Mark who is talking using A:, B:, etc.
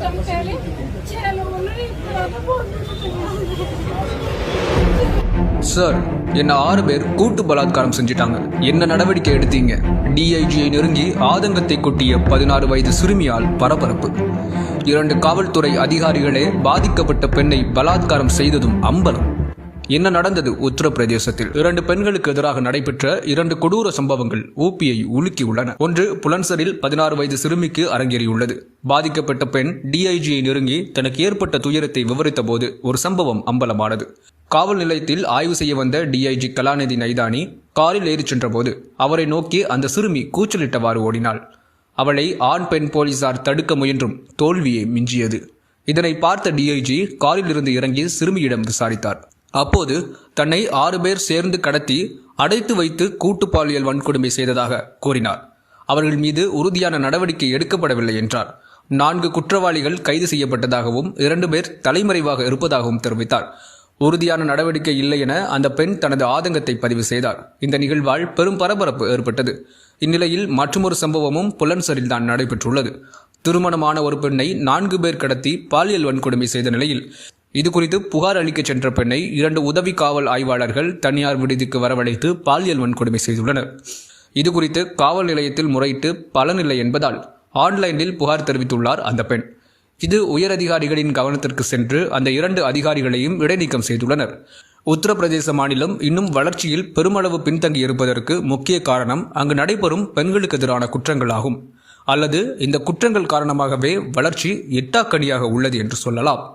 A: చంపేయాలి చేయాలని ఇప్పుడు
B: சார் என்ன ஆறு பேர் கூட்டு பலாத்காரம் செஞ்சிட்டாங்க என்ன நடவடிக்கை எடுத்தீங்க டிஐஜியை நெருங்கி ஆதங்கத்தை கொட்டிய பதினாறு வயது சிறுமியால் பரபரப்பு இரண்டு காவல்துறை அதிகாரிகளே பாதிக்கப்பட்ட பெண்ணை பலாத்காரம் செய்ததும் அம்பலம் என்ன நடந்தது உத்தரப்பிரதேசத்தில்? இரண்டு பெண்களுக்கு எதிராக நடைபெற்ற இரண்டு கொடூர சம்பவங்கள் ஊபியை உலுக்கியுள்ளன. ஒன்று புலன்சரில் பதினாறு வயது சிறுமிக்கு அரங்கேறியுள்ளது. பாதிக்கப்பட்ட பெண் டிஐஜியை நெருங்கி தனக்கு ஏற்பட்ட துயரத்தை விவரித்த போது ஒரு சம்பவம் அம்பலமானது. காவல் நிலையத்தில் ஆய்வு செய்ய வந்த டிஐஜி கலாநிதி நைதானி காரில் ஏறிச் சென்றபோது அவரை நோக்கி அந்த சிறுமி கூச்சலிட்டவாறு ஓடினாள். அவளை ஆண் பெண் போலீசார் தடுக்க முயன்றும் தோல்வியை மிஞ்சியது. இதனை பார்த்த டிஐஜி காரில் இருந்து இறங்கி சிறுமியிடம் விசாரித்தார். அப்போது தன்னை ஆறு பேர் சேர்ந்து கடத்தி அடைத்து வைத்து கூட்டு பாலியல் வன்கொடுமை செய்ததாக கூறினார். அவர்கள் மீது உறுதியான நடவடிக்கை எடுக்கப்படவில்லை என்றார். நான்கு குற்றவாளிகள் கைது செய்யப்பட்டதாகவும் இரண்டு பேர் தலைமறைவாக இருப்பதாகவும் தெரிவித்தார். உறுதியான நடவடிக்கை இல்லை என அந்த பெண் தனது ஆதங்கத்தை பதிவு செய்தார். இந்த நிகழ்வால் பெரும் பரபரப்பு ஏற்பட்டது. இந்நிலையில் மற்றொரு சம்பவமும் புலன்சரில் தான் நடைபெற்றுள்ளது. திருமணமான ஒரு பெண்ணை நான்கு பேர் கடத்தி பாலியல் வன்கொடுமை செய்த நிலையில் இதுகுறித்து புகார் அளிக்க சென்ற பெண்ணை இரண்டு உதவி காவல் ஆய்வாளர்கள் தனியார் விடுதிக்கு வரவழைத்து பாலியல் வன்கொடுமை செய்துள்ளனர். இதுகுறித்து காவல் நிலையத்தில் முறையிட்டு பலனில்லை என்பதால் ஆன்லைனில் புகார் தெரிவித்துள்ளார் அந்த பெண். இது உயரதிகாரிகளின் கவனத்திற்கு சென்று அந்த இரண்டு அதிகாரிகளையும் இடைநீக்கம் செய்துள்ளனர். உத்தரப்பிரதேச மாநிலம் இன்னும் வளர்ச்சியில் பெருமளவு பின்தங்கி இருப்பதற்கு முக்கிய காரணம் அங்கு நடைபெறும் பெண்களுக்கு எதிரான குற்றங்களாகும் அல்லது இந்த குற்றங்கள் காரணமாகவே வளர்ச்சி எட்டாக்கனியாக உள்ளது என்று சொல்லலாம்.